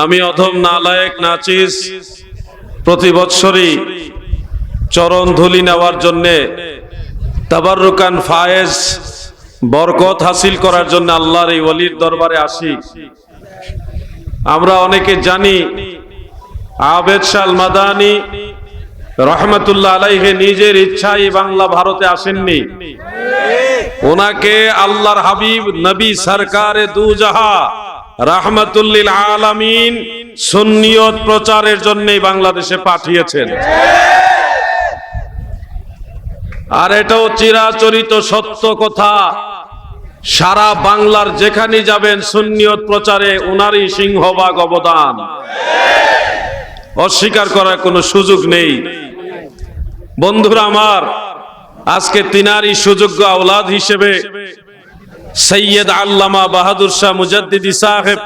আমি অধম নালায়েক নাচিস। প্রতি বৎসরই চরণ ধুলি নেওয়ার জন্যে তাবাররুকান ফায়েজ বরকত হাসিল করার জন্য আল্লাহর এই ওলির দরবারে আসি। আমরা অনেকে জানি, আবেদ শাল মাদানি রহমতুল্লাহ আলাইহে নিজের ইচ্ছায় বাংলা ভারতে আসেননি। ওনাকে আল্লাহর হাবিব, নবী, সরকারে দু জাহা রাহমাতুল্লিল আলামিন সুন্নিয়ত প্রচারের জন্য বাংলাদেশে পাঠিয়েছেন। আর এটাও চিরাচরিত সত্য কথা। সারা বাংলার যেখানে যাবেন সুন্নিয়ত প্রচারে উনারই সিংহভাগ অবদান। অস্বীকার করার কোনো সুযোগ নেই। বন্ধুরা আমার, আজকে তিনারই সুযোগ্য আওলাদ হিসেবে সৈয়দ আল্লামা বাহাদুর শাহ মুজাদ্দিদি সাহেব,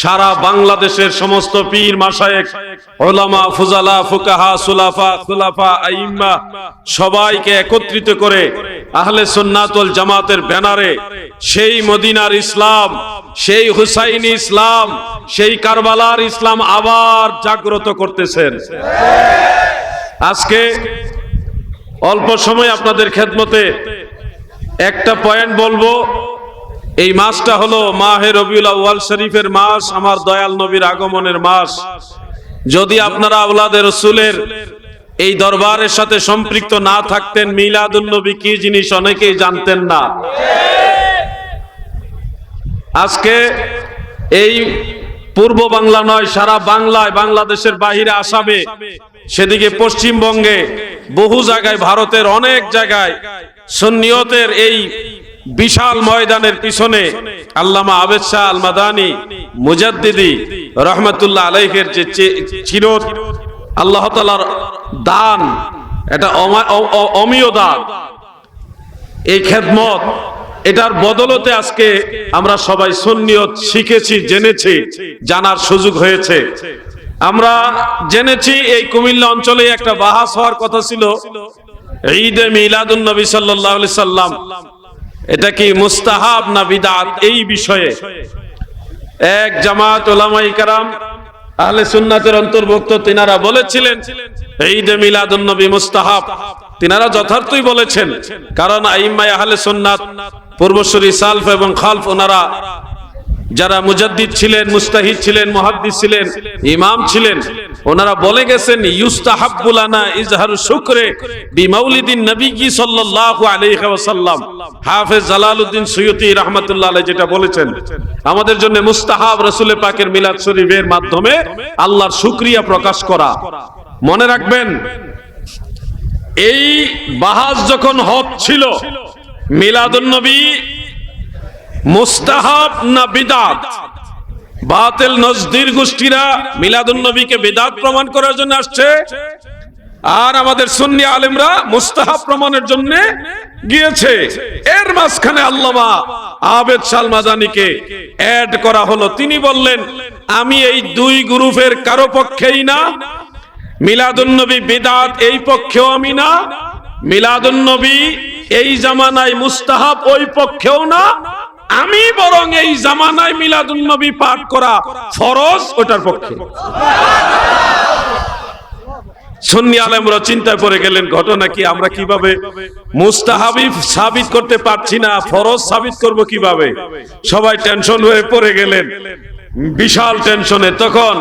সারা বাংলাদেশের সমস্ত পীর মাসায়েক ওলামা, ফুজালা, ফুকাহা, সুলাফা, খুলাফা, আইম্মা সবাইকে একত্রিত করে আহলে সুন্নাতুল জামাতের ব্যানারে সেই মদিনার ইসলাম, সেই হুসাইনি ইসলাম, সেই কারবালার ইসলাম আবার জাগ্রত করতেছেন। আজকে অল্প সময় আপনাদের খেদমতে একটা পয়েন্ট বলব। এই মাসটা হলো মাহে রবিউল আউয়াল শরীফের মাস, আমার দয়াল নবীর আগমনের মাস। যদি আপনারা আওলাদের রসুলের এই দরবারের সাথে সম্পৃক্ত না থাকতেন মিলাদুল নবী কি জিনিস অনেকেই জানতেন না। আজকে এই পূর্ব বাংলা নয়, সারা বাংলায়, বাংলাদেশের বাহিরে, আসামে, সেদিকে পশ্চিমবঙ্গে বহু জায়গায়, ভারতের অনেক জায়গায় সুন্নিয়তের এই বিশাল ময়দানের পিছনে আল্লামা আবেদ শাহ আল মাদানি মুজাদ্দিদি রহমতুল্লাহ আলাইহের যে চির আল্লাহ তালার দান, এটা অমীয় দান। এই খেদমত, এটার বদলতে আজকে আমরা সবাই সুন্নিয়ত শিখেছি, জেনেছি, জানার সুযোগ হয়েছে। আমরা জেনেছি এই কুমিল্লা অঞ্চলে একটা বাহাস হওয়ার কথা ছিল। ঈদে মিলাদুন নবী সাল্লাল্লাহু আলাইহি সাল্লাম এটা কি মুস্তাহাব না বিদাত? এই বিষয়ে। এক জামাত ওলামাই কারাম, আহলে সুন্নাতের অন্তর্ভুক্ত, তিনারা বলেছিলেন, ঈদে মিলাদুন নবী মুস্তাহাব। তিনারা যথার্থই বলেছেন, কারণ আইম্মাই আহলে সুন্নাত, পূর্বসূরি সালফ এবং খালফ, ওনারা যারা মুজাদ্দিদ ছিলেন, মুস্তাহিদ ছিলেন, মুহাদ্দিস ছিলেন, ইমাম ছিলেন, ওনারা বলে গেছেন ইউস্তাহাব্বুলানা ইজহারু শুকরে বিমাউলিদিন নবীজি সাল্লাল্লাহু আলাইহি ওয়াসাল্লাম। হাফেজ জালালউদ্দিন সুয়ুতি রাহমাতুল্লাহ আলাইহি যেটা বলেছেন, আমাদের জন্য মুস্তাহাব রাসূলের পাকের মিলাদ শরীফের মাধ্যমে আল্লাহর শুকরিয়া প্রকাশ করা। মনে রাখবেন, এই বাহাজ যখন হচ্ছিল মিলাদুন নবী মুস্তাহাব না বিদাত? বাতিল নজদির গোষ্ঠীরা মিলাদুন নবীকে বিদাত প্রমাণ করার জন্য আসছে। আর আমাদের সুন্নি আলেমরা মুস্তাহাব প্রমাণের জন্য গিয়েছে। এর মাঝখানে আল্লামা আবেদ শাল মাদানিকে অ্যাড করা হলো। তিনি বললেন, আমি এই দুই গ্রুপের কারও পক্ষেই না। মিলাদুন্নবী বিদাত এই পক্ষেও আমি না। মিলাদুন্নবী এই জামানায় মুস্তাহাব ওই পক্ষেও না। আমি বরং এই জামানায় মিলাদুন্নবী পাঠ করা ফরজ, ওটার পক্ষে। সুন্নি আলেমরা চিন্তায় পড়ে গেলেন, ঘটনা কি? আমরা কীভাবে সাবিত করতে পারছি না, ফরজ সাবিত করব কীভাবে? সবাই টেনশন হয়ে পড়ে গেলেন, বিশাল টেনশনে। তখন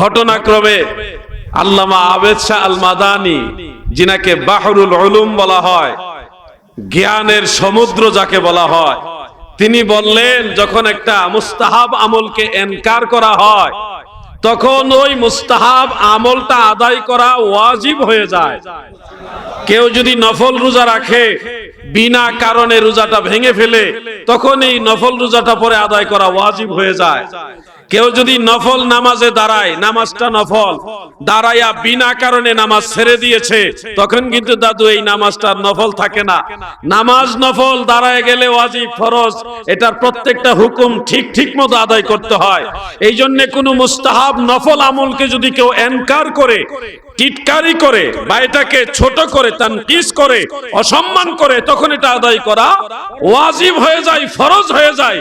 ঘটনাক্রমে আল্লামা আবেদ শাহ আল মাদানি যিনাকে বাহরুল বলা হয়, জ্ঞানের সমুদ্র যাকে বলা হয় তিনি বললেন, যখন একটা মুস্তাহাব আমলকে এনকার করা হয়, তখন ওই মুস্তাহাব আমলটা আদায় করা ওয়াজিব হয়ে যায়। কেউ যদি নফল রোজা রাখে, বিনা কারণে রোজাটা ভেঙে ফেলে, তখন এই নফল রোজাটা পরে আদায় করা ওয়াজিব হয়ে যায়। কেউ যদি নফল নামাজে দাঁড়ায়, নামাজটা নফল, দাঁড়াইয়া বিনা কারণে নামাজ ছেড়ে দিয়েছে, তখন কিন্তু দাদু এই নামাজটা নফল থাকে না। নামাজ নফল, দাঁড়ায় গেলে ওয়াজিব, ফরজ, এটার প্রত্যেকটা হুকুম ঠিক ঠিক মতো আদায় করতে হয়। এই জন্য কোনো মুস্তাহাব নফল আমলকে যদি কেউ এনকার করে, টিটকারি করে, বা এটাকে ছোট করে, তানকিস করে, অসম্মান করে, তখন এটা আদায় করা ওয়াজিব হয়ে যায়, ফরজ হয়ে যায়।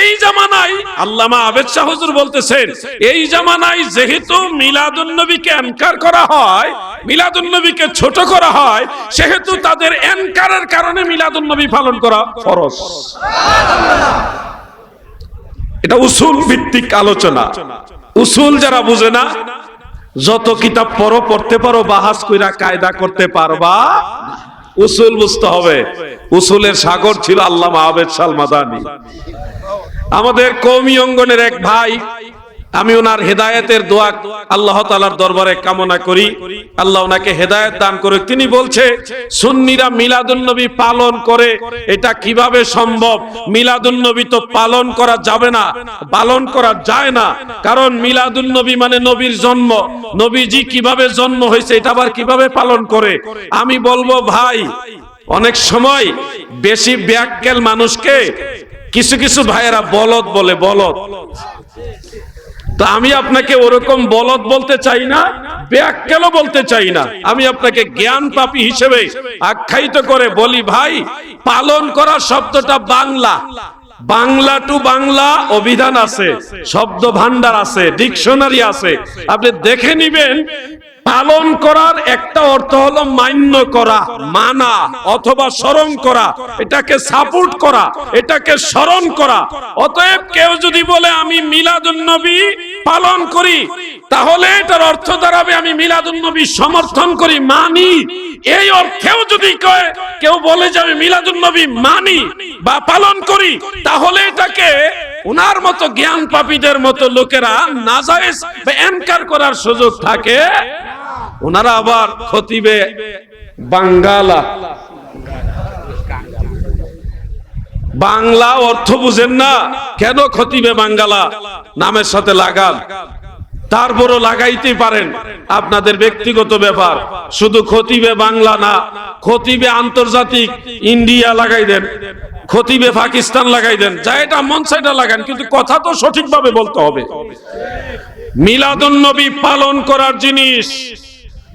এই জামানায় আল্লামা আবেদ শাহ হুজুর বলতেছেন, এই জামানায় যেহেতু মিলাদুন নবীকে এনকার করা হয় মিলাদুন নবীকে ছোট করা হয়, সেহেতু তাদের এনকারের কারণে মিলাদুন নবী পালন করা ফরজ। এটা উসুল ভিত্তিক আলোচনা। উসুল যারা বুঝে না, যত কিতাব পড়ো, পড়তে পারো, বাহাস কইরা কায়দা করতে পারবা উসুল বুঝতে হবে। উসুলের সাগর ছিল আল্লাহ আবেদ সালমাদানি। আমাদের কৌমি অঙ্গনের এক ভাই, আমি ওনার হেদায়েতের দোয়া আল্লাহ তালার দরবারে কামনা করি। আল্লাহ ওনাকে হেদায়েত দান করে তিনি বলছে, সুন্নিরা মিলাদুন্নবী পালন করে, এটা কীভাবে সম্ভব? মিলাদুন্নবী তো পালন করা যাবে না, পালন করা যায় না। কারণ মিলাদুন্নবী মানে নবীর জন্ম। নবীজি কীভাবে জন্ম হয়েছে, এটা আবার কীভাবে পালন করে? আমি বলব, ভাই, অনেক সময় বেশি ব্যাককেল মানুষকে কিছু কিছু ভাইয়েরা বলদ বলে, বলদ। তা আমি আপনাকে ওরকম বলদ বলতে চাই না ব্যাককেলও বলতে চাই না। আমি আপনাকে জ্ঞান পাপী হিসেবে আখ্যায়িত করে বলি, ভাই, পালন করা শব্দটা বাংলা। বাংলা টু বাংলা অভিধান আছে শব্দ ভান্ডার আছে, ডিকশনারি আছে। আপনি দেখে নিবেন পালন করার একটা অর্থ হলো মান্য করা, মানা অথবা স্মরণ করা। এটাকে সাপোর্ট করা, এটাকে স্মরণ করা। অতএব কেউ যদি বলে, আমি মিলাদুন্নবী পালন করি, তাহলে এটার অর্থ দাঁড়াবে, আমি মিলাদুন্নবী সমর্থন করি, মানি। এই অর্থেও যদি কয়, কেউ বলে যে, আমি মিলাদুন্নবী মানি বা পালন করি, তাহলে এটাকে উনার মতো জ্ঞান পাপীদের মতো লোকেরা নাজায়েজ বা এনকার করার সুযোগ থাকে। ওনারা আবার খতিবে বাঙ্গালা। বাংলা অর্থ বুঝেন না, কেন খতিবে বাঙ্গালা? নামের সাথে লাগান। তারপরও লাগাইতে পারেন। আপনাদের ব্যক্তিগত ব্যাপার। শুধু খতিবে বাংলা না, খতিবে আন্তর্জাতিক ইন্ডিয়া লাগাই দেন, খতিবে পাকিস্তান লাগাই দেন। যা এটা মন সাইডা লাগান, কিন্তু কথা তো সঠিকভাবে বলতে হবে। মিলাদুন নবী পালন করার জিনিস।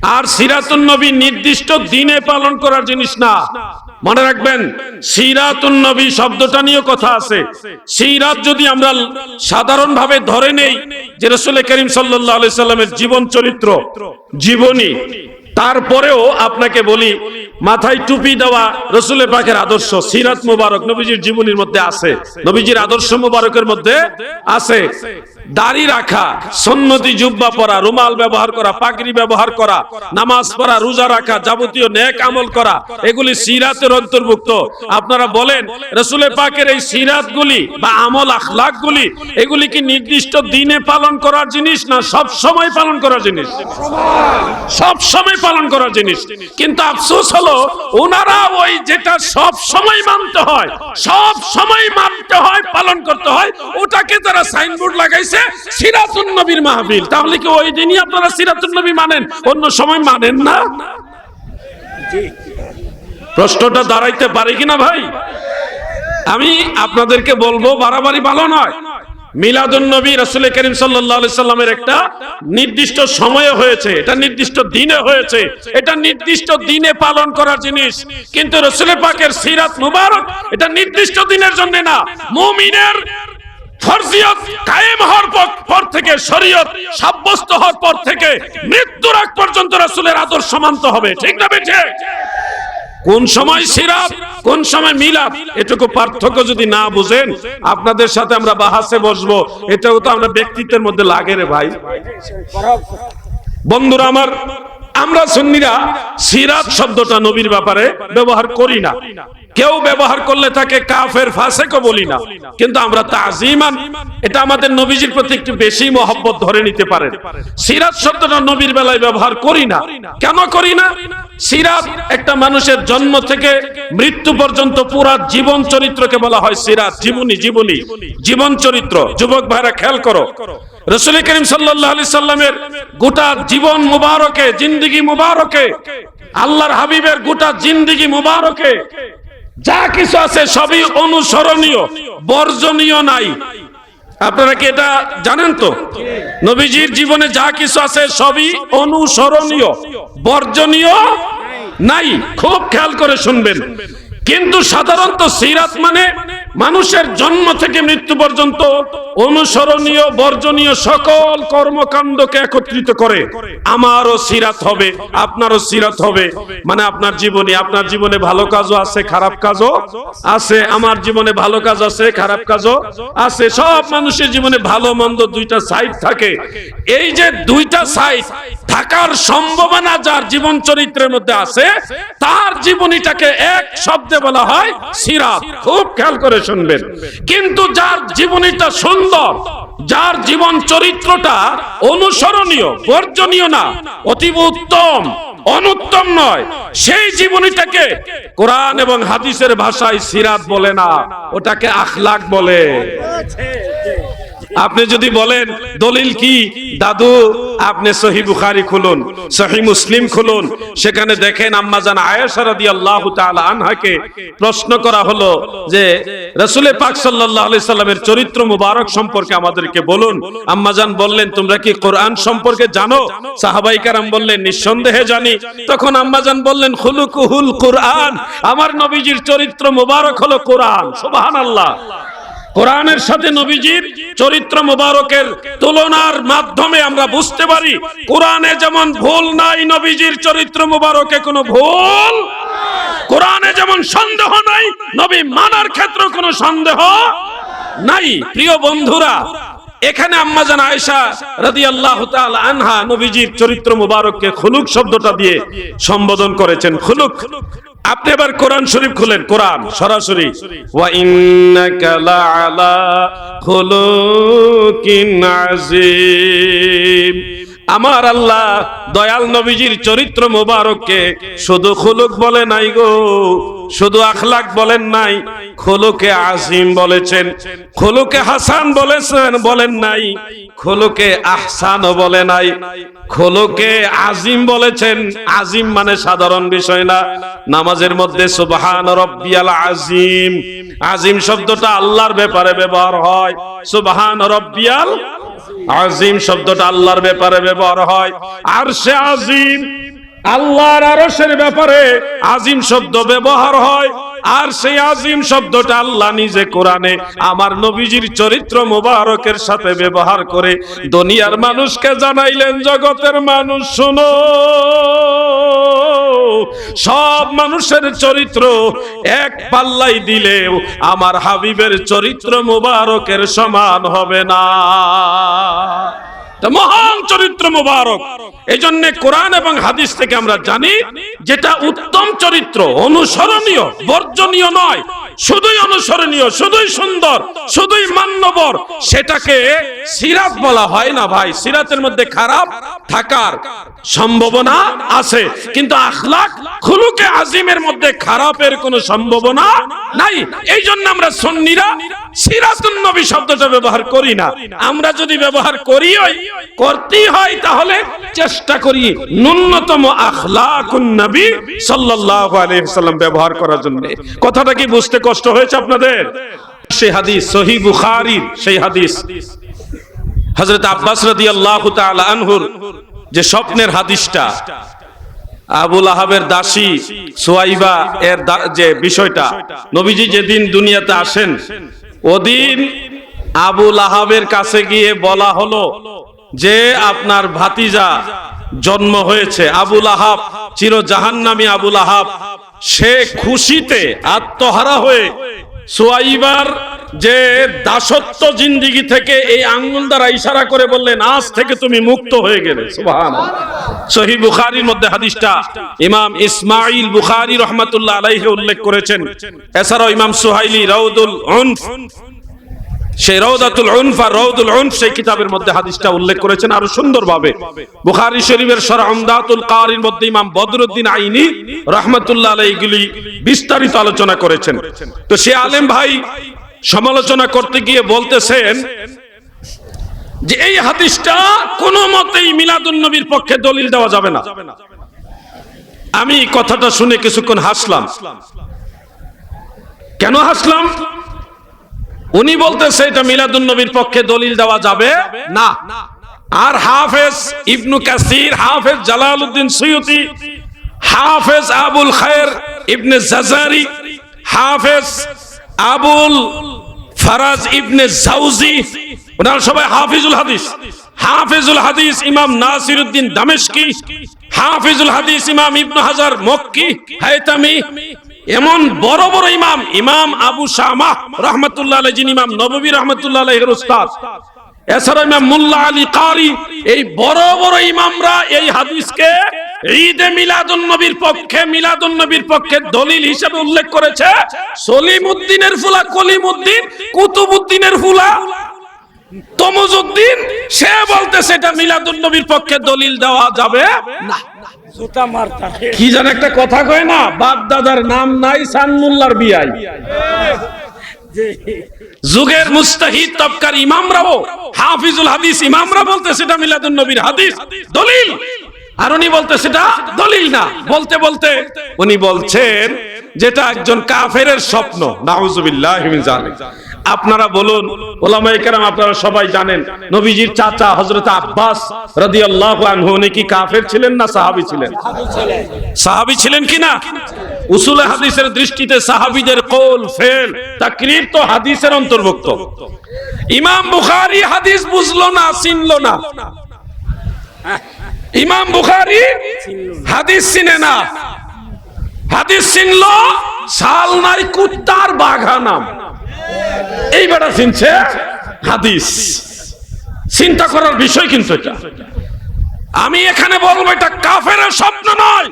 আর সিরাতুন নবী নির্দিষ্ট দিনে পালন করার জিনিস না। মনে রাখবেন, সিরাতুন নবী শব্দটা নিয়ে কথা আছে। সিরাত যদি আমরা সাধারণ ভাবে ধরে নেই যে রসুল করিম আলাইহি সাল্লামের জীবন চরিত্র, জীবনী, তারপরেও আপনাকে বলি, মাথায় টুপি দেওয়া রসুলের পাখের আদর্শ সিরাত মুবারক নবীজির জীবনীর মধ্যে আছে। নবীজির আদর্শ মুবারকের মধ্যে আছে। দাড়ি রাখা, সন্নতি জুব্বা পরা, রুমাল ব্যবহার করা, পাগড়ি ব্যবহার করা, নামাজ পড়া, রোজা রাখা, যাবতীয় নেক আমল করা, এগুলি সিরাতের অন্তর্ভুক্ত। আপনারা বলেন রসুলের পাকের এই সিরাত গুলি বা আমল আখলাক গুলি এগুলি কি নির্দিষ্ট দিনে পালন করার জিনিস না সব সময় পালন করার জিনিস? সব সময় পালন করার জিনিস। কিন্তু আফসোস হলো ওনারা ওই যেটা সব সময় মানতে হয়, সব সময় মানতে হয়, পালন করতে হয়, ওটাকে তারা সাইনবোর্ড লাগাইছে সিরাতুন নবীর মাহফিল। তাহলে কি ওই দিনই আপনারা সিরাতুন নবী মানেন? অন্য সময় মানেন না? প্রশ্নটা দাঁড়াইতে পারে কিনা ভাই? আমি আপনাদেরকে বলব বাড়াবাড়ি ভালো নয়। মিলাদুন নবী রাসূল করিম সাল্লাল্লাহু আলাইহি সাল্লামের একটা নির্দিষ্ট সময়ে হয়েছে। এটা নির্দিষ্ট দিনে হয়েছে। এটা নির্দিষ্ট দিনে পালন করার জিনিস। কিন্তু রাসূল পাকের সিরাত মুবারক এটা নির্দিষ্ট দিনের জন্য না। মুমিনের ফরজিয়ত কায়েম হওয়ার পর- থেকে শরীয়ত সাব্যস্ত হওয়ার পর থেকে মৃত্যুর আগ পর্যন্ত রাসূলের আদর্শ মানতে হবে। ঠিক না বেঠে? কোন সময় সিরাত, কোন সময় মিলাদ? এটুকু পার্থক্য যদি না বুঝেন, আপনাদের সাথে আমরা বাহাসে বসবো। এটাও তো আমরা ব্যক্তিত্বের মধ্যে লাগে রে ভাই। বন্ধুরা আমার, আমরা সুন্নিরা সিরাত শব্দটা নবীর ব্যাপারে ব্যবহার করি না। কেউ ব্যবহার করলে তাকে কাফের ফাসেকও বলি না। কিন্তু আমরা তাজিমান, এটা আমাদের নবীজির প্রতি একটু বেশি মহব্বত ধরে নিতে পারেন। সিরাত শব্দটা নবীর বেলায় ব্যবহার করি না। কেন করি না? সিরাত একটা মানুষের জন্ম থেকে মৃত্যু পর্যন্ত পুরা জীবন চরিত্রকে বলা হয় সিরাত। জীবনী জীবনী। জীবন চরিত্র। যুবক ভাইরা খেয়াল করো। রসুল করিম সাল্লাল্লাহু আলাইহি সাল্লামের গোটা জীবন মুবারকে, জিন্দেগি মুবারকে, আল্লাহর হাবিবের গোটা জিন্দেগি মুবারকে যা কিছু আছে সবই অনুসরণীয়, বর্জনীয় নাই। আপনারা কি এটা জানেন তো? নবীজির জীবনে যা কিছু আছে সবই অনুসরণীয়, বর্জনীয় নাই। খুব খেয়াল করে শুনবেন। কিন্তু সাধারণত সিরাত মানে মানুষের জন্ম থেকে মৃত্যু পর্যন্ত অনুসরণীয়, বর্জনীয় সকল কর্মকাণ্ডকে একত্রিত করে আমারও সিরাত হবে, আপনারও সিরাত হবে। মানে আপনার জীবনে আপনার জীবনে ভালো কাজও আছে, খারাপ কাজও আছে, আমার জীবনে ভালো কাজ আছে, খারাপ কাজও আছে। সব মানুষের জীবনে ভালো, মন্দ দুইটা সাইড থাকে। এই যে দুইটা সাইড থাকার সম্ভাবনা যার জীবন চরিত্রের মধ্যে আছে, তার জীবনীটাকে এক শব্দে বলা হয় সিরাত। খুব খেয়াল করে শুনবেন। কিন্তু যার জীবনীটা সুন্দর, যার জীবন চরিত্রটা অনুসরণীয়, বর্জনীয় না, অতীব উত্তম, অনুত্তম নয়, সেই জীবনীটাকে কোরআন এবং হাদিসের ভাষায় সিরাত বলে না, ওটাকে আখলাক বলে। আপনি যদি বলেন, দলিল কি? দাদু, আপনি সহি বুখারি খুলুন, সহি মুসলিম খুলুন। সেখানে দেখেন আম্মাজান আয়েশা রাদিয়াল্লাহু আনহাকে প্রশ্ন করা হলো যে, রাসূলের পাক সাল্লাল্লাহু সাল্লামের চরিত্র মুবারক সম্পর্কে আমাদেরকে বলুন। আম্মাজান বললেন, তোমরা কি কোরআন সম্পর্কে জানো? সাহাবাই কারাম বললেন, নিঃসন্দেহে জানি। তখন আম্মাজান বললেন, খুলুকুহুল কোরআন, আমার নবীজির চরিত্র মুবারক হলো কোরআন, সুবহানাল্লাহ। কোরআনের সাথে নবীজির চরিত্র মোবারকের তুলনার মাধ্যমে আমরা বুঝতে পারি, কোরআনে যেমন ভুল নাই নবীজির চরিত্র মোবারকে কোনো ভুল, কোরআনে যেমন সন্দেহ নাই, নবী মানার ক্ষেত্রে কোনো সন্দেহ নাই। প্রিয় বন্ধুরা, এখানে আম্মাজান আয়েশা রাদিয়াল্লাহু তাআলা আনহা নবীজির চরিত্র মুবারককে খুলুক শব্দটা দিয়ে সম্বোধন করেছেন। খুলুক। আপনি এবার কোরআন শরীফ খুলেন কোরআন সরাসরি। ওয়া ইন্নাকা লাআলা খুলুকিন আযীম। আমার আল্লাহ দয়াল নবীজির চরিত্র মোবারককে শুধু খুলুক বলে নাই গো। শুধু আখলাক বলেন নাই, খোলকে আজিম বলেছেন, খোলকে হাসান বলেছেন, বলেন নাই, খোলকে আহসান বলে নাই, খোলকে আজিম বলেছেন, আজিম মানে সাধারণ বিষয় না, নামাজের মধ্যে সুবহান রব্বিয়াল আজিম আজিম শব্দটা আল্লাহর ব্যাপারে ব্যবহার হয়, সুবহান রব্বিয়াল আজিম শব্দটা আল্লাহর ব্যাপারে ব্যবহার হয় আর সে আজিম আল্লাহর আরশের ব্যাপারে আজিম শব্দ ব্যবহার হয়, আর সেই আজিম শব্দটা আল্লাহ নিজে কোরআনে আমার নবীজির চরিত্র মোবারকের সাথে ব্যবহার করে দুনিয়ার মানুষকে জানাইলেন, জগতের মানুষ শুনো। সব মানুষের চরিত্র এক পাল্লাই দিলেও আমার হাবিবের চরিত্র মোবারকের সমান হবে না। মহান চরিত্র মুবারক। এই জন্য কোরআন এবং হাদিস থেকে আমরা জানি, যেটা উত্তম চরিত্র, অনুসরণীয়, বর্জনীয় নয়। শুধুই অনুসরণীয়, শুধুই সুন্দর, শুধুই মান্যবর। সেটাকে সিরাত বলা হয় না ভাই। সিরাতের মধ্যে খারাপ থাকার সম্ভাবনা আছে। কিন্তু আখলাক খুলুকে আজিমের মধ্যে খারাপের কোনো সম্ভাবনা নাই। এই জন্য আমরা সন্নিরা সিরাতুন নবী শব্দটা ব্যবহার করি না। আমরা যদি ব্যবহার করি করতেই হয়, তাহলে চেষ্টা করি ন্যূনতম আখলাকুন নবী সাল্লাল্লাহু আলাইহি সাল্লাম ব্যবহার করার জন্য। কথাটা কি বুঝতে কষ্ট হয়েছে আপনাদের? সেই হাদিস সহি বুখারীর সেই হাদিস। হযরত আব্বাস রাদিয়াল্লাহু তাআলা আনহুর যে স্বপ্নের হাদিসটা আবুল আহাবের দাসী সোয়াইবা এর যে বিষয়টা, নবীজি যেদিন দুনিয়াতে আসেন, ওদিন আবুল আহাবের কাছে গিয়ে বলা হলো যে আপনার ভাতিজা জন্ম হয়েছে আবুল আহাব চির জাহান্নামী আবুল আহাব সে খুশিতে আত্মহারা হয়ে সোয়াইবার যে দাসত্ব জিন্দিগি থেকে এই আঙ্গুল দ্বারা ইশারা করে বললেন, আজ থেকে তুমি মুক্ত হয়ে গেলে। সহি বুখারীর মধ্যে হাদিসটা ইমাম ইসমাইল বুখারী রহমাতুল্লাহ আলাইহি উল্লেখ করেছেন। এছাড়াও ইমাম সুহাইলি রাউদুল সেই রৌদাতুল উনফ রৌদুল উনফ সেই কিতাবের মধ্যে হাদিসটা উল্লেখ করেছেন আরও সুন্দরভাবে। বুখারী শরীফের সর উমদাতুল কারির মধ্যে ইমাম বদরুদ্দিন আইনি রহমাতুল্লাহ আলাইহিগুলি বিস্তারিত আলোচনা করেছেন। তো সে আলেম ভাই সমালোচনা করতে গিয়ে বলতেছেন যে এই হাদিসটা কোনো মতেই মিলাদুন নবীর পক্ষে দলিল দেওয়া যাবে না। আমি কথাটা শুনে কিছুক্ষণ হাসলাম। কেন হাসলাম? উনি বলতেছে, এটা মিলাদুন নবীর পক্ষে দলিল দেওয়া যাবে? না। আর হাফেজ ইবনু কাসির, হাফেজ জালালউদ্দিন সুয়ুতি, হাফেজ আবুল খায়ের ইবনে জাজারি, হাফেজ আবুল ফারাজ ইবনে জাউজি, ওনারা সবাই হাফিজুল হাদিস। হাফিজুল হাদিস ইমাম নাসিরউদ্দিন দামেশকি, হাফিজুল হাদিস ইমাম ইবনে হাজার মক্কি হায়তামি এমন বড় বড় ইমাম ইমাম আবু শামা রহমতুল্লাহ যিনি ইমাম নববী রহমতুল্লাহ উস্তাদ। পক্ষে পক্ষে দলিল হিসেবে উল্লেখ করেছে। ফুলা কুতুবউদ্দিনের ফুলা সে বলতেছে এটা মিলাদুন নবীর পক্ষে দলিল দেওয়া যাবে না। কি যেন একটা কথা কয় না বাগদাদার নাম নাই সানমুল্লার বিয়াই। যুগের মুস্তাহিদ তবকার ইমামরাও, হাফিজুল হাদিস ইমামরা বলতে সেটা মিলাদুন নবীর হাদিস। দলিল। আর উনি বলতে সেটা দলিল না। বলতে বলতে উনি বলছেন, যেটা একজন কাফেরের স্বপ্ন। নাউজুবিল্লাহ জালিক আপনারা বলুন, ওলামায়ে আপনারা সবাই জানেন, নবীজির চাচা হজরত আব্বাস আনহু, উনি কি কাফের ছিলেন না সাহাবী ছিলেন? সাহাবী ছিলেন কিনা উসুলে হাদিসের দৃষ্টিতে সাহাবীদের কৌল, ফেল তো হাদিসের অন্তর্ভুক্ত। ইমাম বুখারী হাদিস বুঝলো না, চিনলো না। ইমাম বুখারী হাদিস চিনে না। হাদিস চিনলো সাল নাই, কুত্তার বাঘা নাম। এই বেটা চিনছে? হাদিস। চিন্তা করার বিষয় কিন্তু এটা। আমি এখানে বলব, এটা কাফের স্বপ্ন নয়।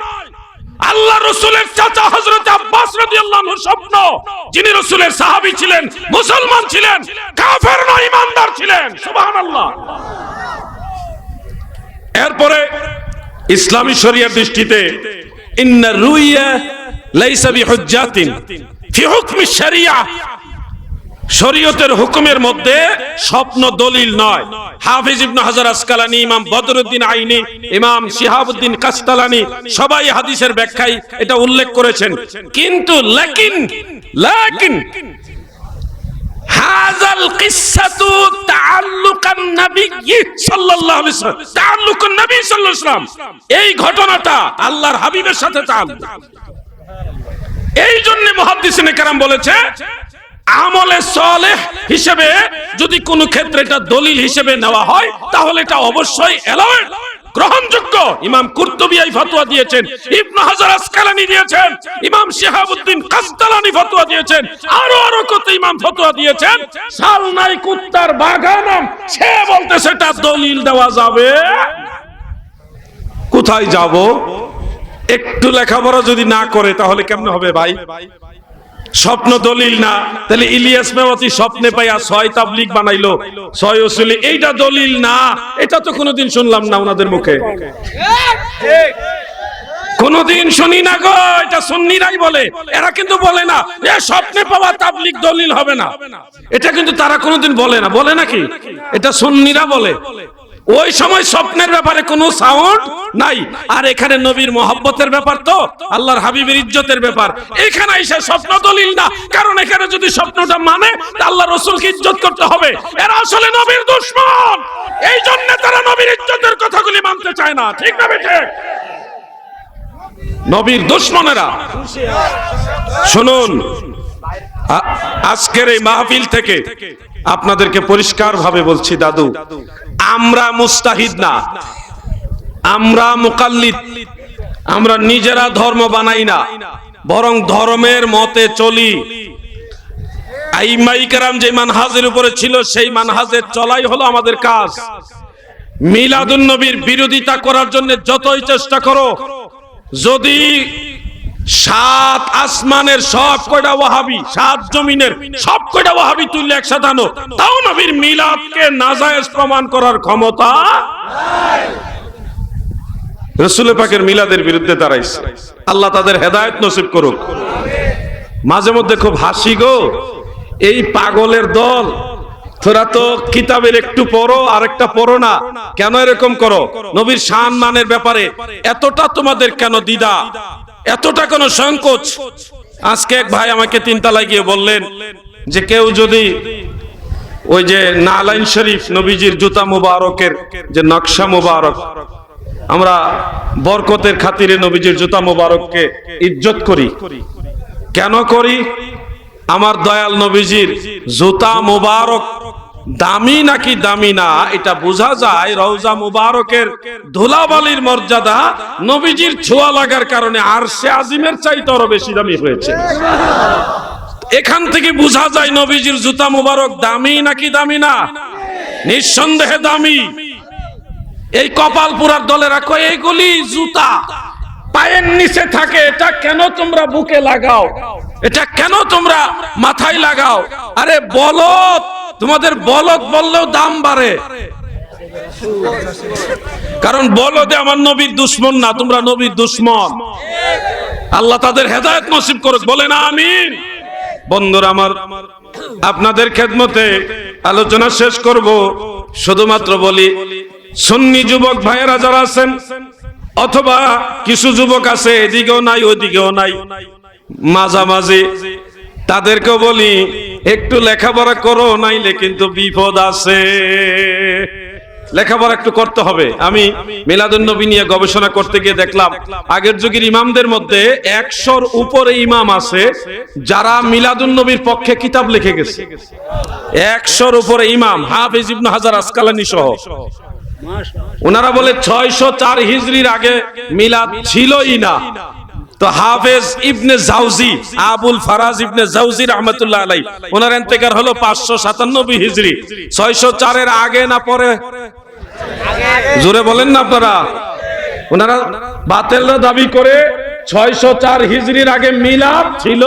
আল্লাহ রসুলের চাচা হজরত আব্বাস রাদিয়াল্লাহু স্বপ্ন। যিনি রসুলের সাহাবী ছিলেন, মুসলমান ছিলেন, কাফের নয়, ইমানদার ছিলেন। সুবহানাল্লাহ। এরপরে ইসলামী শরিয়ার দৃষ্টিতে, ইন্না রুইয়া লাইসা বিহুজ্জাতিন ফি হুকমি শরিয়া। শরীয়তের হুকুমের মধ্যে স্বপ্ন দলিল নয়। হাফিজ ইবনে হাজার আসকালানি, ইমাম বদরুদ্দিন আইনি, ইমাম শিহাবুদ্দিন কাস্তালানি, সবাই হাদিসের ব্যাখ্যায় এটা উল্লেখ করেছেন। কিন্তু লাকিন লাকিন হাযাল কিসসাতু তাআল্লুকান নবী সাল্লাল্লাহু আলাইহি ওয়াসাল্লাম, তাআল্লুকান নবী সাল্লাল্লাহু আলাইহি ওয়াসাল্লাম। এই ঘটনাটা আল্লাহর হাবিবের সাথে তাআল্লুক এই জন্য মুহাদ্দিসিনে কেরাম বলেছে আমলে সলেহ হিসেবে যদি কোনো ক্ষেত্রে এটা দলিল হিসেবে নেওয়া হয়, তাহলে এটা অবশ্যই এলাওয়েড গ্রহণযোগ্য। ইমাম কুরতুবী এই ফতোয়া দিয়েছেন, ইবনে হাজার আসকালানি দিয়েছেন, ইমাম শিহাবউদ্দিন কাস্তালানি ফতোয়া দিয়েছেন, আরও আরও কত ইমাম ফতোয়া দিয়েছেন। সাল নাই কুত্তার বাগানাম, সে বলতে সেটা দলিল দেওয়া যাবে কোথায় যাব? একটু লেখাপড়া যদি না করে, তাহলে কেমনে হবে ভাই? স্বপ্ন দলিল না। তাহলে ইলিয়াস মেওয়াতি স্বপ্নে পাইয়া ছয় তাবলিগ বানাইলো। ছয় ওসুলি এইটা দলিল না। এটা তো কোনোদিন শুনলাম না ওনাদের মুখে। কোনদিন শুনি না গো, এটা সুন্নিরাই বলে। এরা কিন্তু বলে না এ স্বপ্নে পাওয়া তাবলিক দলিল হবে না। এটা কিন্তু তারা কোনোদিন বলে না। বলে নাকি? এটা সুন্নিরা বলে। ওই সময় স্বপ্নের ব্যাপারে কোনো সাউন্ড নাই। আর এখানে নবীর মহব্বতের ব্যাপার তো, আল্লাহর হাবিবের ইজ্জতের ব্যাপার। এখানে এসে স্বপ্ন দলিল না। কারণ এখানে যদি স্বপ্নটা মানে আল্লাহ রসুলকে ইজ্জত করতে হবে। এরা আসলে নবীর দুশ্মন। এই জন্য তারা নবীর ইজ্জতের কথাগুলি মানতে চায় না। ঠিক না বেঠে? নবীর দুশ্মনেরা, শুনুন আজকের এই মাহফিল থেকে আপনাদেরকে পরিষ্কার ভাবে বলছি, দাদু আমরা মুস্তাহিদ না। আমরা মুকাল্লিদ। আমরা নিজেরা ধর্ম বানাই না। বরং ধর্মের মতে চলি। আইমাইকারাম যে মানহাজের উপরে ছিল, সেই মানহাজের চলাই হলো আমাদের কাজ। মিলাদুন নবীর বিরোধিতা করার জন্য যতই চেষ্টা করো, যদি সাত আসমানের সব কয়টা ওয়াহাবি? সাত জমিনের সব কয়টা ওয়াহাবি তুললে একসাথে আনো? তাও নবীর মিলাদকে নাজায়েজ প্রমাণ করার ক্ষমতা রসুল পাকের মিলাদের বিরুদ্ধে দাঁড়াইছে। আল্লাহ তাদের হেদায়েত নসিব করুক। মাঝে মধ্যে খুব হাসি গো। এই পাগলের দল, তোরা তো কিতাবের একটু পড়ো আর একটা পড়ো না। কেন এরকম করো? নবীর শান মানের ব্যাপারে এতটা তোমাদের কেন দিদা এতটা কোন সংকোচ? আজকে এক ভাই আমাকে তিনতলায় গিয়ে বললেন যে কেউ যদি ওই যে নালাইন শরীফ নবীজির জুতা মুবারকের যে নকশা মুবারক, আমরা বরকতের খাতিরে নবীজির জুতা মুবারককে ইজ্জত করি। কেন করি? আমার দয়াল নবীজির জুতা মুবারক দামি নাকি দামি না, এটা বোঝা যায় রওজা মুবারকের ধুলাবালির মর্যাদা নবীজির ছোঁয়া লাগার কারণে আর সে আজিমের চাইতে আরও বেশি দামি হয়েছে। এখান থেকে বোঝা যায় নবীজির জুতা মুবারক দামি নাকি দামি না? নিঃসন্দেহে দামি। এই কপাল পুরার দলে রাখো, এইগুলি জুতা। পায়ের নিচে থাকে, এটা কেন তোমরা বুকে লাগাও? এটা কেন তোমরা মাথায় লাগাও? আরে বলদ! তোমাদের বলদ বললেও দাম বাড়ে। কারণ বলদে আমার নবীর দুশ্মন না, তোমরা নবীর দুশ্মন। আল্লাহ তাদের হেদায়েত নসিব করুক বলে না আমিন। বন্ধুরা আমার, আপনাদের খেদমতে আলোচনা শেষ করব। শুধুমাত্র বলি, সুন্নি যুবক ভাইয়েরা যারা আছেন, অথবা কিছু যুবক আছে, এদিকেও নাই, ওদিকেও নাই, মাঝামাঝি, তাদেরকেও বলি একটু লেখাপড়া করো, নাইলে কিন্তু বিপদ আছে। লেখাপড়া একটু করতে হবে। আমি মিলাদুন্নবী নিয়ে গবেষণা করতে গিয়ে দেখলাম, আগের যুগের ইমামদের মধ্যে একশোর উপরে ইমাম আছে, যারা মিলাদুন্নবীর পক্ষে কিতাব লিখে গেছে। একশোর উপরে ইমাম, হাফিজ ইবনে হাজার আসকালানি সহ। ওনারা বলে, ছয়শো চার হিজরির আগে মিলাদ ছিলই না। তো হাফেজ ইবনে জাউজি, আবুল ফারাজ ইবনে জাউজি রহমতুল্লাহ আলাই ওনার এন্তেকার হলো পাঁচশো সাতানব্বই হিজরি। ছয়শো চারের আগে না পরে? জোরে বলেন না আপনারা। ওনারা বাতেলরা দাবি করে ছয়শো চার হিজরির আগে মিলাদ ছিল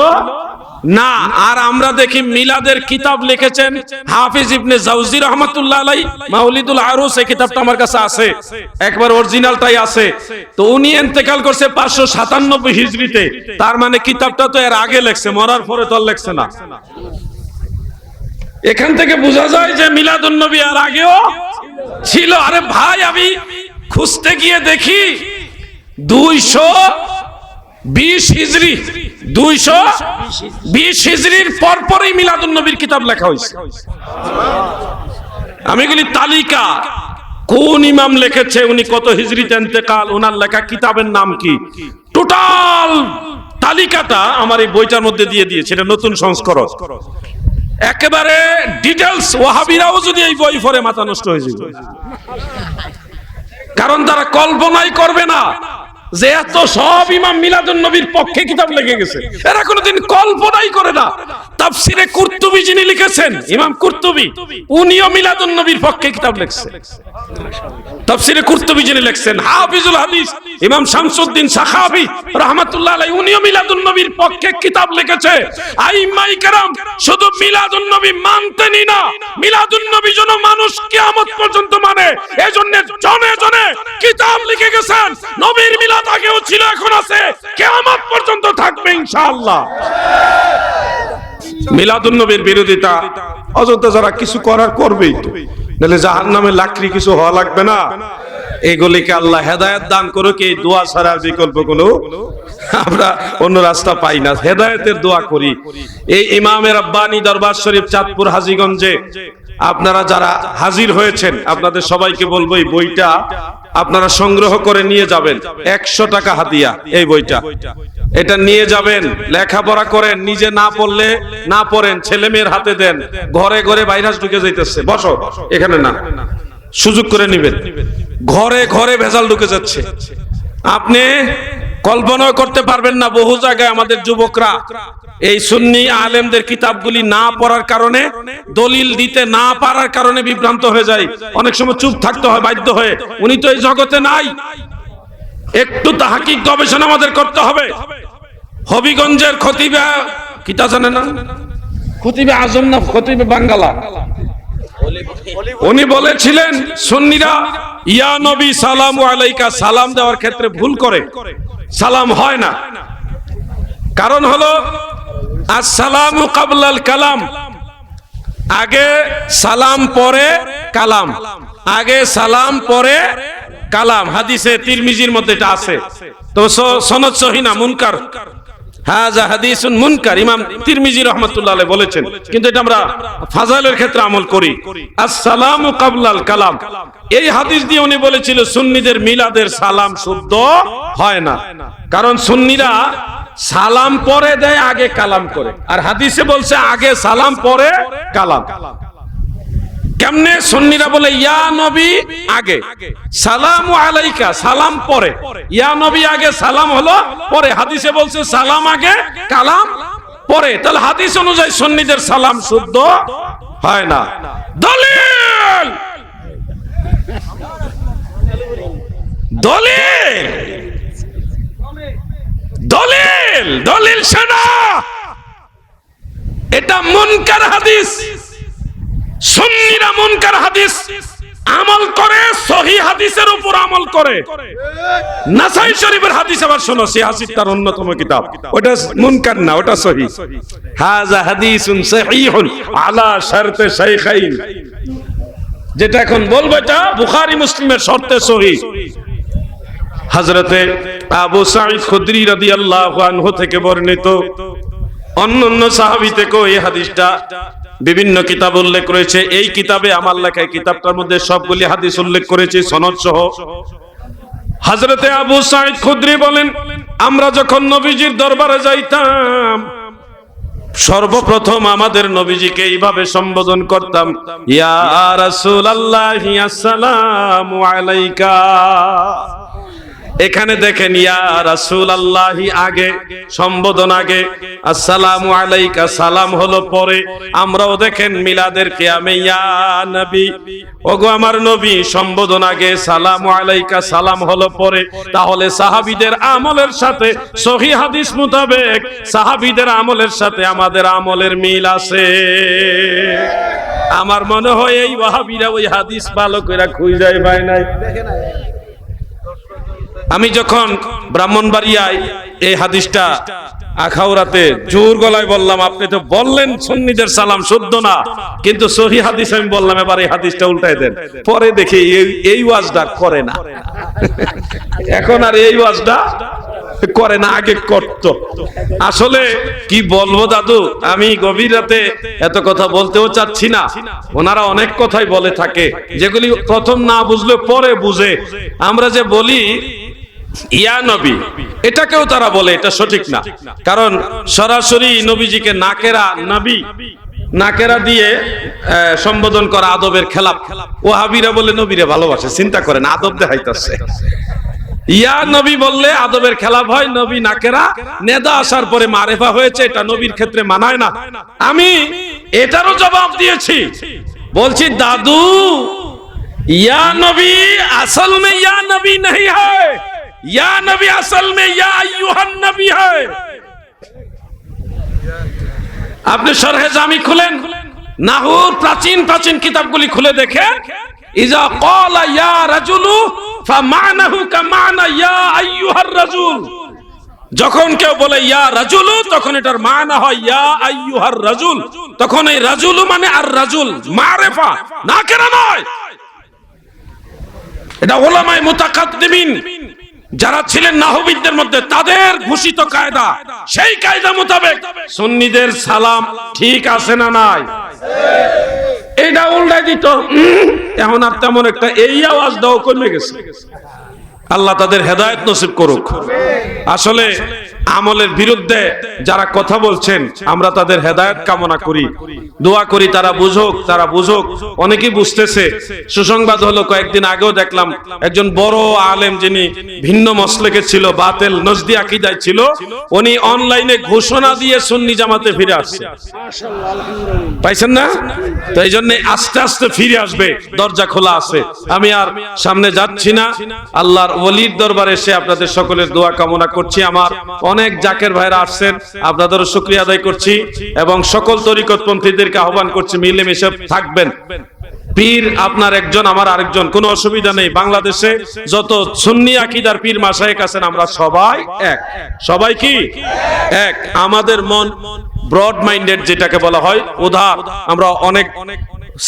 না, আর আমরা দেখি মিলাদের কিতাব লিখেছেন হাফিজ ইবনে জাউজি রহমাতুল্লাহ আলাই মাউলিদুল আরুস, এই কিতাবটা আমার কাছে আছে। একবার অরিজিনালটাই আছে। তো উনি ইন্তেকাল করছে পাঁচশো সাতানব্বই তার মানে কিতাবটা তো এর আগে লেখছে, মরার পরে তো আর লেখছে না। এখান থেকে বোঝা যায় যে মিলাদুন নবী আর আগেও ছিল। আরে ভাই, আমি খুঁজতে গিয়ে দেখি দুইশো বিশ হিজড়ি দুইশো বিশ হিজড়ির পরপরই নবীর কিতাব লেখা আমি তালিকা, কোন ইমাম উনি কত ওনার লেখা কিতাবের নাম কি? টোটাল তালিকাটা আমার এই বইটার মধ্যে দিয়ে দিয়েছে, এটা নতুন সংস্করণ। একেবারে ডিটেলস ওয়াহাবিরাও যদি এই বই পড়ে, মাথা নষ্ট হয়ে যাবে। কারণ তারা কল্পনাই করবে না। যে এত সব ইমাম মিলাদুন নবীর পক্ষে কিতাব লেগে গেছে। এরা কোনোদিন কল্পনাই করে না। তাফসিরে কুর্তুবি যিনি লিখেছেন, ইমাম কুর্তুবি, উনিও মিলাদুন নবীর পক্ষে কিতাব লিখছে। তাফসিরে কুর্তুবি যিনি লিখছেন, হাফিজুল হাদিস, ইমাম শামসুদ্দিন সাখাবি রহমাতুল্লাহ আলাইহি, উনিও মিলাদুন নবীর পক্ষে কিতাব লিখেছে। আইমাই কেরাম শুধু মিলাদুন নবী মানতেনই না। মিলাদুন নবী যেন মানুষ কিয়ামত পর্যন্ত মানে এজন্য জনে জনে কিতাব লিখে গেছেন। নবীর মিলাদ আগেও ছিল এখন আছে। কিয়ামত পর্যন্ত থাকবে ইনশাআল্লাহ। মিলাদুন নবীর বিরোধিতা, অযথা যারা কিছু করার করবেই তো। নাহলে জাহান নামে লাকড়ি কিছু হওয়া লাগবে না। এগুলিকে আল্লাহ হেদায়েত দান করুক, এই দোয়া ছাড়া বিকল্প কোনো আমরা অন্য রাস্তা পাই না। হেদায়তের দোয়া করি। এই ইমামের আব্বানি দরবার শরীফ চাঁদপুর হাজিগঞ্জে, আপনারা যারা হাজির হয়েছেন, আপনাদের সবাইকে বলব এই বইটা আপনারা সংগ্রহ করে নিয়ে যাবেন। একশো টাকা হাতিয়া এই বইটা। এটা নিয়ে যাবেন, লেখাপড়া করেন, নিজে না পড়লে না পড়েন, ছেলে মেয়ের হাতে দেন, ঘরে ঘরে ভাইরাস ঢুকে যাইতেছে। বসো, এখানে না। সুযোগ করে নিবেন। ঘরে ঘরে ভেজাল ঢুকে যাচ্ছে। আপনি কল্পনাও করতে পারবেন না, বহু জায়গায় আমাদের যুবকরা এই সুন্নি আলেমদের কিতাবগুলি না পড়ার কারণে, দলিল দিতে না পারার কারণে বিভ্রান্ত হয়ে যায়। অনেক সময় চুপ থাকতে হয়, বাধ্য হয়ে। উনি তো এই জগতে নাই। একটু তাহাকিক গবেষণা আমাদের করতে হবে। হবিগঞ্জের খতিবা, কিতা জানে না? খতিবে আজম না খতিবে বাঙ্গালা? উনি বলেছিলেন, সুন্নিরা, ইয়া নবী সালাম আলাইকা, সালাম দেওয়ার ক্ষেত্রে ভুল করে। সালাম হয় না। কারণ হলো আসসালামু কাবলাল কালাম। আগে সালাম পরে কালাম। আগে সালাম পরে কালাম। হাদিসে তিরমিজির মধ্যে এটা আছে। তো সনদ সহিনা মুনকার। হাজা হাদিসুন মুনকার। ইমাম তিরমিজি রাহমাতুল্লাহ বলেছেন। কিন্তু এটা আমরা ফাজাইলের ক্ষেত্রে আমল করি। আসসালামু কাবলাল কালাম। এই হাদিস দিয়ে উনি বলেছিল, সুন্নিদের মিলাদের সালাম শুদ্ধ হয় না। কারণ সুন্নিরা সালাম পরে দেয়, আগে কালাম করে। আর হাদিসে বলছে, আগে সালাম পরে কালাম। কেমনে সন্নিরা বলে, ইয়া নবী, আগে। সালাম আলাইকা, সালাম পরে। ইয়া নবী, আগে সালাম হলো পরে। হাদিসে বলছে, সালাম আগে, কালাম পরে। তাহলে হাদিস অনুযায়ী সন্নিদের সালাম শুদ্ধ হয় না। দলিল! দলিল! দলিল! দলিল শোনা এটা মুনকার হাদিস। সুন্নিরা মুনকার হাদিস। আমল করে, সহি হাদিসের উপর আমল করে। নাসাই শরীফের হাদিস আবার শোনো, সে হাসিস তার অন্যতম কিতাব। ওটা মুনকার না, ওটা সহি। হাজা হাদিসুন সহিহুন আলা শারতে শাইখাইন। যেটা এখন বলব এটা বুখারী মুসলিমের শর্তে সহি। হযরতে আবু সাঈদ খুদরি রাদিয়াল্লাহু আনহু থেকে বর্ণিত। অন্য অন্য সাহাবী থেকেও এই হাদিসটা বিভিন্ন কিতাব উল্লেখ করেছে এই কিতাবে আমার লেখা কিতাবটার মধ্যে সবগুলি হাদিস উল্লেখ করেছে, সনদ সহ। হযরতে আবু সাঈদ খুদ্রি বলেন, আমরা যখন নবীজির দরবারে যাইতাম, সর্বপ্রথম আমাদের নবীজিকে এইভাবে সম্বোধন করতাম, ইয়া রাসূলুল্লাহ আসসালামু আলাইকা। এখানে দেখেন, ইয়া রাসূল আল্লাহি আগে, সম্বোধন আগে, আসসালামু আলাইকা, সালাম হলো পরে। আমরাও দেখেন, মিলাদের কিয়ামে, ইয়া নবী, ওগো আমার নবী, সম্বোধন আগে, সালামু আলাইকা, সালাম হলো পরে। তাহলে সাহাবিদের আমলের সাথে সহি হাদিস মোতাবেক সাহাবিদের আমলের সাথে আমাদের আমলের মিল আছে। আমার মনে হয়, এই ওয়াহাবিরা ওই হাদিস ভালো করে খুঁজাই পায় নাই। আমি যখন ব্রাহ্মণবাড়িয়ায় এই হাদিসটা আখাউরাতে জোর গলায় বললাম, আপনি তো বললেন সুন্নিদের সালাম শুদ্ধ না, কিন্তু সহি হাদিস আমি বললাম, এবার এই হাদিসটা উল্টাই দেন। পরে দেখি এই ওয়াজটা করে না। এখন আর এই ওয়াজটা করে না, আগে করত। আসলে কি বলব দাদু, আমি গভীর রাতে এত কথা বলতেও চাচ্ছি না। ওনারা অনেক কথাই বলে থাকে, যেগুলি প্রথম না বুঝলে পরে বুঝে। আমরা যে বলি ইয়া নবী এটাকেও তারা বলে এটা সঠিক না কারণ সরাসরি নবীজিকে নাকেরা নবী নাকেরা দিয়ে আহ, সম্বোধন করা আদবের খেলাপ ও হাবিরা বলে নবীরে ভালোবাসে চিন্তা করেন আদব দেখাইতেছে ইয়া নবী বললে আদবের খেলাপ হয় নবী নাকেরা নেদা আসার পরে মারেফা হয়েছে এটা নবীর ক্ষেত্রে মানায় না আমি এটারও জবাব দিয়েছি বলছি দাদু या नबी असल में या नबी नहीं है या नबी असल में या अय्युहन नबी है আপনি সরহে জামি খুলেন নাহুর প্রাচীন প্রাচীন কিতাবগুলি খুলে দেখে ইজা ক্বালা ইয়া রাজুলু ফামানাহু কামানা ইয়া আইয়ুহার রাজুল যখন কেউ বলে ইয়া রাজুলু তখন এটার মানা হয় ইয়া আইয়ুহার রাজুল তখন এই রাজুলু মানে আর রাজুল মারেফা না কেন নয় এটা ওলামায় মুতাকাদ্দিমিন যারা ছিলেন নাহবিদদের মধ্যে, তাদের ঘোষিত কায়দা। সেই কায়দা মোতাবেক সুন্নিদের সালাম ঠিক আছে না নাই? এটা উল্টাই দিত। এখন আর তেমন একটা এই আওয়াজ দাও কমে গেছে। আল্লাহ তাদের হেদায়ত নসিব করুক। আসলে আমলের বিরুদ্ধে যারা কথা বলছেন, আমরা তাদের হেদায়েত কামনা করি। দোয়া করি, তারা বুঝুক তারা বুঝুক। অনেকেই বুঝতেছে, সুসংবাদ হলো, কয়েকদিন আগেও দেখলাম, একজন বড় আলেম যিনি ভিন্ন মসলেকে ছিল, বাতেল নজদি আকিদায় ছিল, উনি অনলাইনে ঘোষণা দিয়ে সুন্নি জামাতে ফিরে আসছে। পাইছেন না? তো এই জন্য আস্তে আস্তে ফিরে আসবে, দরজা খোলা আছে। আমি আর সামনে যাচ্ছি না। আল্লাহর ওলির দরবারে এসে আপনাদের সকলের দোয়া কামনা করছি। আমার অনেক জাকের ভাইরা আসছেন। আপনাদেরও শুক্রিয়া আদায় করছি এবং সকল তরিকতপন্থীদেরকে আহ্বান করছি, মিলেমিশে থাকবেন। পীর আপনার একজন, আমার আরেকজন, কোনো অসুবিধা নেই। বাংলাদেশে যত সুন্নি আকিদার পীর মাসায়েক আছেন, আমরা সবাই এক। সবাই কি? এক। আমাদের মন ব্রড মাইন্ডেড যেটাকে বলা হয়, উদার। আমরা অনেক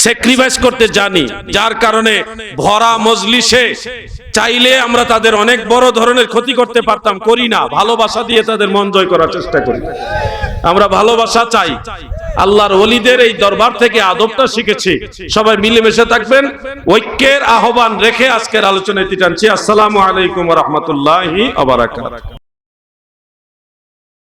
স্যাক্রিফাইস করতে জানি, যার কারণে ভরা মজলিসে চাইলে আমরা তাদের অনেক বড় ধরনের ক্ষতি করতে পারতাম, করি না। ভালোবাসা দিয়ে তাদের মন জয় করার চেষ্টা করি। আমরা ভালোবাসা চাই। আল্লাহর ওলিদের এই দরবার থেকে আদবটা শিখেছি। সবাই মিলেমিশে থাকবেন। ঐক্যের আহ্বান রেখে আজকের আলোচনায় টানছি। আসসালামু আলাইকুম রহমতুল্লাহি আবরাকাত